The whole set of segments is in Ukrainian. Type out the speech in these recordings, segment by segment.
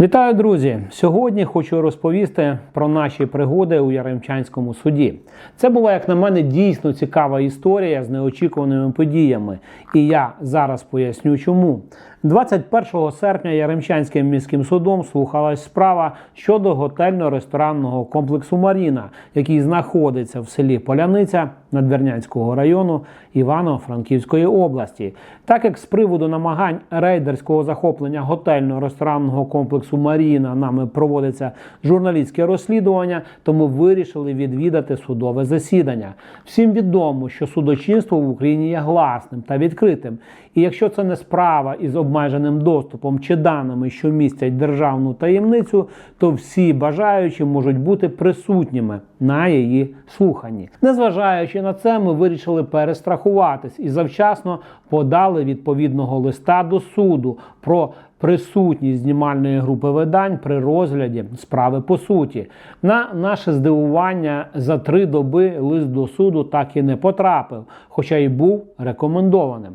Вітаю, друзі! Сьогодні хочу розповісти про наші пригоди у Яремчанському суді. Це була, як на мене, дійсно цікава історія з неочікуваними подіями, і я зараз поясню, чому. 21 серпня Яремчанським міським судом слухалась справа щодо готельно-ресторанного комплексу Маріна, який знаходиться в селі Поляниця Надвірнянського району Івано-Франківської області. Так як з приводу намагань рейдерського захоплення готельно-ресторанного комплексу Маріна нами проводиться журналістське розслідування, то ми вирішили відвідати судове засідання. Всім відомо, що судочинство в Україні є гласним та відкритим. І якщо це не справа із обмеженим доступом чи даними, що містять державну таємницю, то всі бажаючі можуть бути присутніми на її слуханні. Незважаючи на це, ми вирішили перестрахуватись і завчасно подали відповідного листа до суду про присутність знімальної групи видань при розгляді справи по суті. На наше здивування за три доби лист до суду так і не потрапив, хоча й був рекомендованим.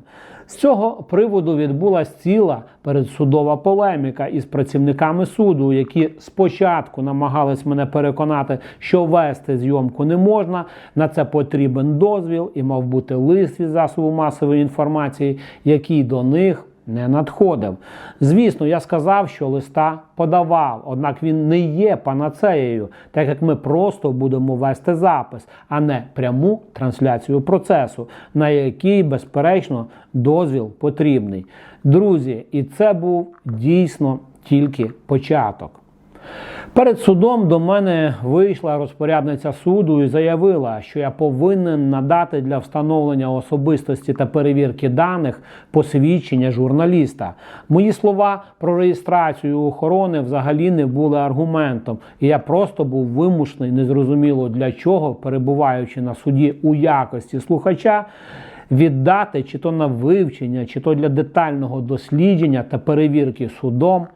З цього приводу відбулася ціла передсудова полеміка із працівниками суду, які спочатку намагались мене переконати, що вести зйомку не можна. На це потрібен дозвіл і мав бути лист від засобу масової інформації, який до них не надходив. Звісно, я сказав, що листа подавав, однак він не є панацеєю, так як ми просто будемо вести запис, а не пряму трансляцію процесу, на який, безперечно, дозвіл потрібний. Друзі, і це був дійсно тільки початок. Перед судом до мене вийшла розпорядниця суду і заявила, що я повинен надати для встановлення особистості та перевірки даних посвідчення журналіста. Мої слова про реєстрацію охорони взагалі не були аргументом, і я просто був вимушений, незрозуміло для чого, перебуваючи на суді у якості слухача. Віддати чи то на вивчення, чи то для детального дослідження та перевірки судом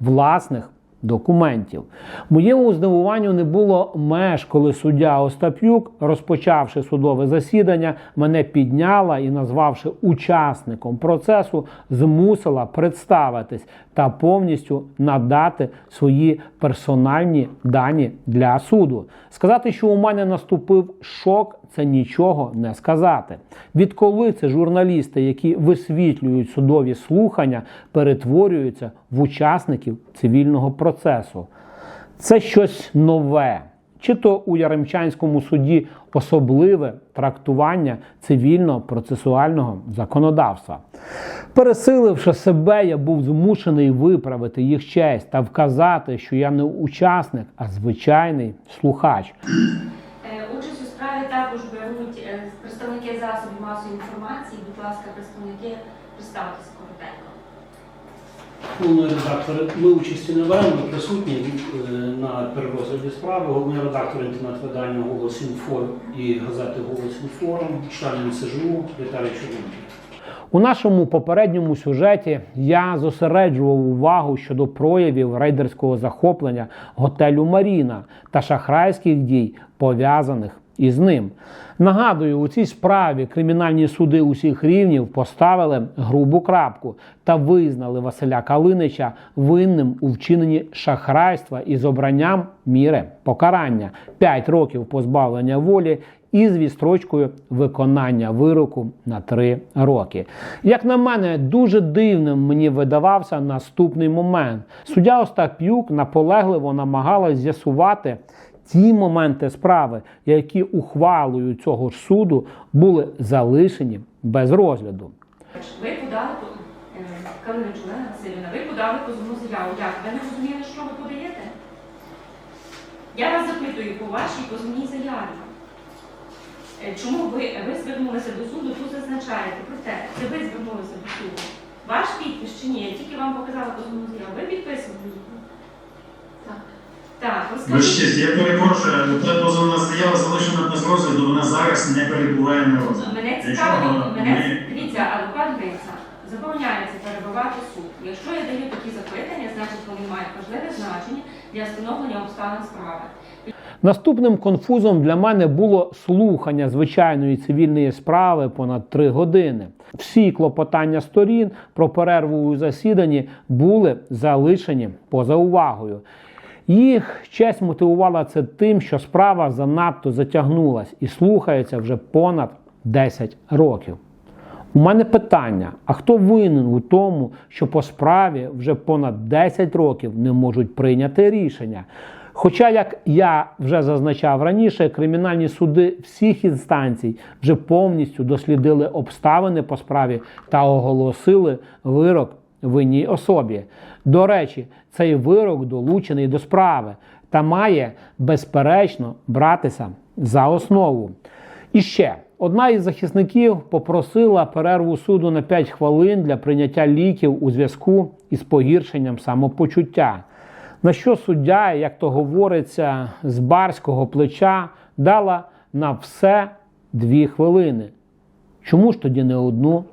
власних документів. Моєму здивуванню не було меж, коли суддя Остап'юк, розпочавши судове засідання, мене підняла і, назвавши учасником процесу, змусила представитись та повністю надати свої персональні дані для суду. Сказати, що у мене наступив шок. Це нічого не сказати. Відколи це журналісти, які висвітлюють судові слухання, перетворюються в учасників цивільного процесу. Це щось нове. Чи то у Яремчанському суді особливе трактування цивільно-процесуального законодавства. Пересиливши себе, я був змушений виправити їх честь та вказати, що я не учасник, а звичайний слухач. Масової інформації. Будь ласка, представники, представтеся коротенько. Головний редактор, ми участі не беремо, ми присутні е, на перерозгляді справи. Головний редактор інтернет-видання Голос Інфо і газети Голос Інфо, член НСЖУ Віталій Чорномір. У нашому попередньому сюжеті я зосереджував увагу щодо проявів рейдерського захоплення готелю Маріна та шахрайських дій, пов'язаних із ним. Нагадую, у цій справі кримінальні суди усіх рівнів поставили грубу крапку та визнали Василя Калинича винним у вчиненні шахрайства із обранням міри покарання 5 років позбавлення волі із відстрочкою виконання вироку на 3 роки. Як на мене, дуже дивним мені видавався наступний момент. Суддя Остап'юк наполегливо намагалась з'ясувати ті моменти справи, які ухвалою цього ж суду були залишені без розгляду. Ви подали е, Васильівна, ви подали позовну заяву. Як? Ви не розуміли, що ви подаєте? Я вас запитую по вашій позовній заяві. Е, Чому ви, ви звернулися до суду, тут зазначаєте про те, це ви звернулися до суду. Ваш підпис чи ні? Я тільки вам показала позовну заяву. Ви підписували. Так, розкажіть. я перепрошую, та позовна заява залишена без розгляду, вона зараз не перебуває на розгляді. Мене цікавить, мене дивіться, адвокат Гриця забороняється перебувати суд. Якщо я даю такі запитання, значить вони мають важливе значення для встановлення обставин справи. Наступним конфузом для мене було слухання звичайної цивільної справи понад три години. Всі клопотання сторін про перерву у засіданні були залишені поза увагою. Їх честь мотивувала це тим, що справа занадто затягнулась і слухається вже понад 10 років. У мене питання: а хто винен у тому, що по справі вже понад 10 років не можуть прийняти рішення? Хоча, як я вже зазначав раніше, кримінальні суди всіх інстанцій вже повністю дослідили обставини по справі та оголосили вирок винній особі. До речі, цей вирок долучений до справи та має безперечно братися за основу. І ще одна із захисників попросила перерву суду на 5 хвилин для прийняття ліків у зв'язку із погіршенням самопочуття. На що суддя, як то говориться, з барського плеча дала на все дві хвилини. Чому ж тоді не одну?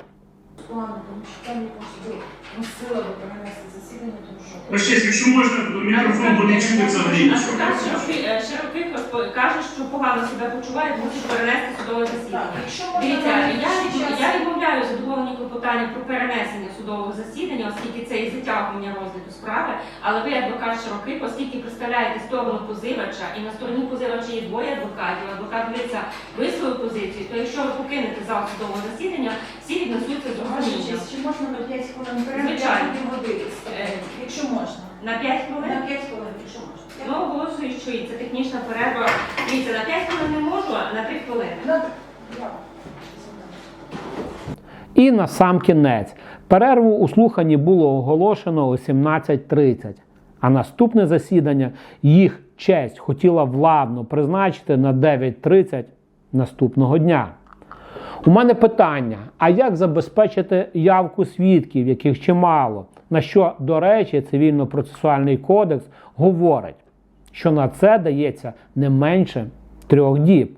Просила би перенести засідання, тому що Ваш якщо можна, мікрофон буде чути взагалі нічого. Адвокат каже, що погано себе почуває, мусить перенести судове засідання. Дивіться, я, я відмовляю задоволені клопотання про перенесення судового засідання, оскільки це і затягування розгляду справи. Але ви, адвокат Широких, оскільки представляєте сторону позивача, і на стороні позивача є двоє адвокатів, адвокат Лиця висловив позицію, то якщо ви покинете зал судового засідання, всі віднесуться до чи можна на 5 хвилин? Я Звичайно. Е, якщо можна. На 5 хвилин? На 5 хвилин, якщо можна. Ну, оголошую, що і це технічна перерва. Дивіться, на 5 хвилин не можу, а на 3 хвилини. І на сам кінець перерву у слуханні було оголошено о 17.30, а наступне засідання їх честь хотіла владно призначити на 9.30 наступного дня. У мене питання: а як забезпечити явку свідків, яких чимало? На що, до речі, цивільно-процесуальний кодекс говорить, що на це дається не менше трьох діб.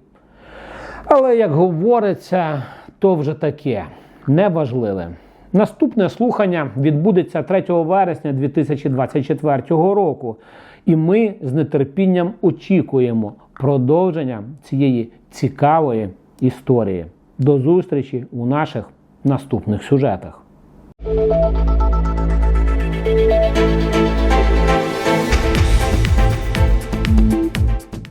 Але як говориться, то вже таке неважливе. Наступне слухання відбудеться 3 вересня 2024 року, і ми з нетерпінням очікуємо продовження цієї цікавої історії. До зустрічі у наших наступних сюжетах. Música